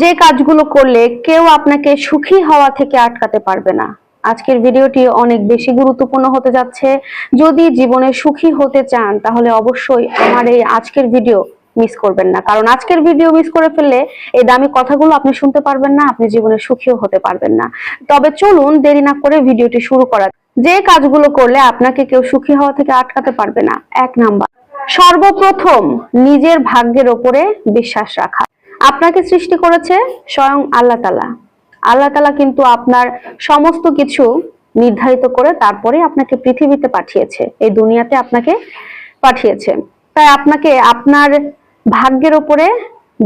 যে কাজগুলো করলে কেউ আপনাকে সুখী হওয়া থেকে আটকাতে পারবে না। আজকের ভিডিওটি অনেক বেশি গুরুত্বপূর্ণ হতে যাচ্ছে। যদি জীবনে সুখী হতে চান, তাহলে অবশ্যই আমার এই আজকের ভিডিও মিস করবেন না। কারণ আজকের ভিডিও মিস করে ফেললে এই দামি কথাগুলো আপনি শুনতে পারবেন না, আপনি জীবনে সুখীও হতে পারবেন না। তবে চলুন দেরি না করে ভিডিওটি শুরু করা যে কাজগুলো করলে আপনাকে কেউ সুখী হওয়া থেকে আটকাতে পারবে না, এক নাম্বার। সর্বপ্রথম নিজের ভাগ্যের ওপরে বিশ্বাস রাখা। আপনাকে সৃষ্টি করেছে স্বয়ং আল্লাহ তালা। আল্লাহ তালা কিন্তু আপনার সমস্ত কিছু নির্ধারিত করে তারপরে আপনাকে পৃথিবীতে পাঠিয়েছে, এই দুনিয়াতে আপনাকে পাঠিয়েছে। তাই আপনাকে আপনার ভাগ্যের উপরে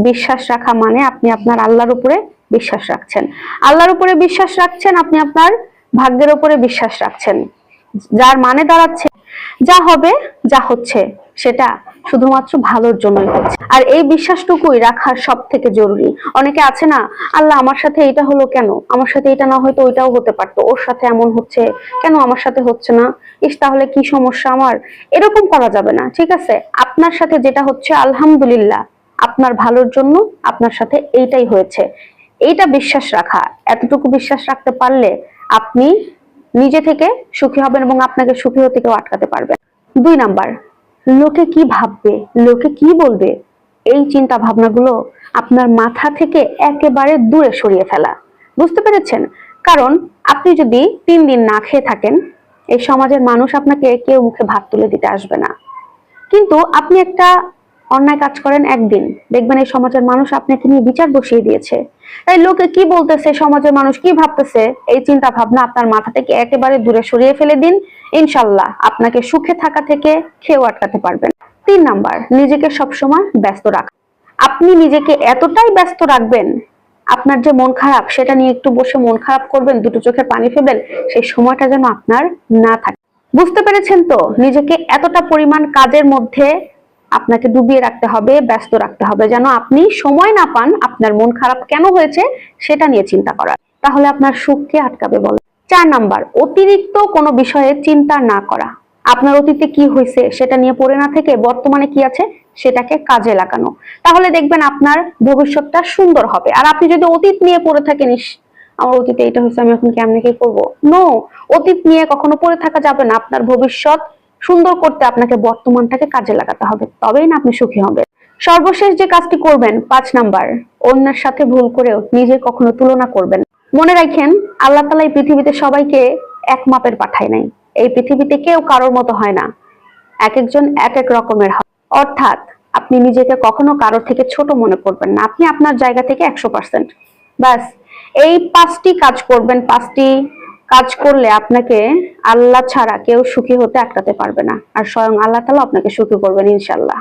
বিশ্বাস রাখা মানে আপনি আপনার আল্লাহর উপরে বিশ্বাস রাখছেন। আল্লাহর উপরে বিশ্বাস রাখছেন, আপনি আপনার ভাগ্যের উপরে বিশ্বাস রাখছেন। যার মানে দাঁড়াচ্ছে, যা হবে, যা হচ্ছে, সেটা শুধুমাত্র ভালোর জন্যই হচ্ছে। আর এই বিশ্বাসটুকুই রাখা সব থেকে জরুরি। অনেকে আছে না, আল্লাহ আমার সাথে এটা হলো কেন? আমার সাথে এটা না হয়তো ওইটাও হতে পারতো। ওর সাথে এমন হচ্ছে, কেন আমার সাথে হচ্ছে না? ইস, তাহলে কি সমস্যা আমার? এরকম করা যাবে না, ঠিক আছে? আপনার সাথে যেটা হচ্ছে, আলহামদুলিল্লাহ, আপনার ভালোর জন্য আপনার সাথে এইটাই হয়েছে। এইটা বিশ্বাস রাখা। এতটুকু বিশ্বাস রাখতে পারলে আপনি নিজে থেকে সুখী হবেন এবং আপনাকে সুখী হতে কেউ আটকাতে পারবেন দুই নাম্বার লোকে কি ভাববে? লোকে কি বলবে? এই চিন্তা ভাবনাগুলো আপনার মাথা থেকে একেবারে দূরে সরিয়ে ফেলা। বুঝতে পেরেছেন? কারণ আপনি যদি তিন দিন না খেয়ে থাকেন, এই সমাজের মানুষ আপনাকে কেউ মুখে ভাত তুলে দিতে আসবে না। কিন্তু আপনি একটা অন্যায় কাজ করেন একদিন। দেখবেন এই সমাজের মানুষ আপনাকে নিয়ে বিচার বসিয়ে দিয়েছে। তাই লোকে কি বলতেছে? সমাজের মানুষ কি ভাবতেছে? এই চিন্তা ভাবনা আপনার মাথা থেকে একেবারে দূরে সরিয়ে ফেলে দিন। ইনশাল্লাহ আপনাকে সুখে থাকা থেকে খেয়েও আটকাতে পারবেন। তিন নাম্বার, নিজেকে সবসময় ব্যস্ত রাখা। আপনি নিজেকে এতটাই ব্যস্ত রাখবেন, আপনার যে মন খারাপ, সেটা নিয়ে একটু বসে মন খারাপ করবেন, দুটো চোখের পানি ফেলবেন, সেই সময়টা যেন আপনার না থাকে। বুঝতে পেরেছেন তো? নিজেকে এতটা পরিমাণ কাজের মধ্যে আপনাকে ডুবিয়ে রাখতে হবে, ব্যস্ত রাখতে হবে। যেন আপনি সময় না পান আপনার মন খারাপ কেন হয়েছে সেটা নিয়ে চিন্তা করার। তাহলে আপনার সুখকে আটকাবে বলে। চার নাম্বার, অতিরিক্ত কোনো বিষয়ে চিন্তা না করা। আপনার অতীতে কি হয়েছে সেটা নিয়ে পড়ে না থেকে বর্তমানে কি আছে সেটাকে কাজে লাগানো। তাহলে দেখবেন আপনার ভবিষ্যৎটা সুন্দর হবে। আর আপনি যদি অতীত নিয়ে পড়ে থাকেন আমার অতীতে এটা হয়েছে, আমি এখন কেমনে কি করব? নো অতীত নিয়ে কখনো পড়ে থাকা যাবে না। আপনার ভবিষ্যৎ সুন্দর করতে আপনাকে বর্তমানটাকে কাজে লাগাতে হবে, তবেই না আপনি সুখী হবেন। সর্বশেষ যে কাজটি করবেন, পাঁচ নাম্বার, অন্যের সাথে ভুল করেও নিজের কখনো তুলনা করবেন। মনে রাখেন, আল্লাহ তালা এই পৃথিবীতে সবাইকে এক মাপের পাঠায় নাই। এই পৃথিবীতে কেউ কারোর মতো হয় না। এক একজন এক এক রকমের হয়। অর্থাৎ আপনি নিজেকে কখনো কারোর থেকে ছোট মনে করবেন না। আপনি আপনার জায়গা থেকে একশো পার্সেন্ট ব্যাস, এই পাঁচটি কাজ করবেন, পাঁচটি কাজ করলে আপনাকে আল্লাহ ছাড়া কেউ সুখী হতে আটকাতে পারবে না। আর স্বয়ং আল্লাহ তালা আপনাকে সুখী করবেন ইনশাল্লাহ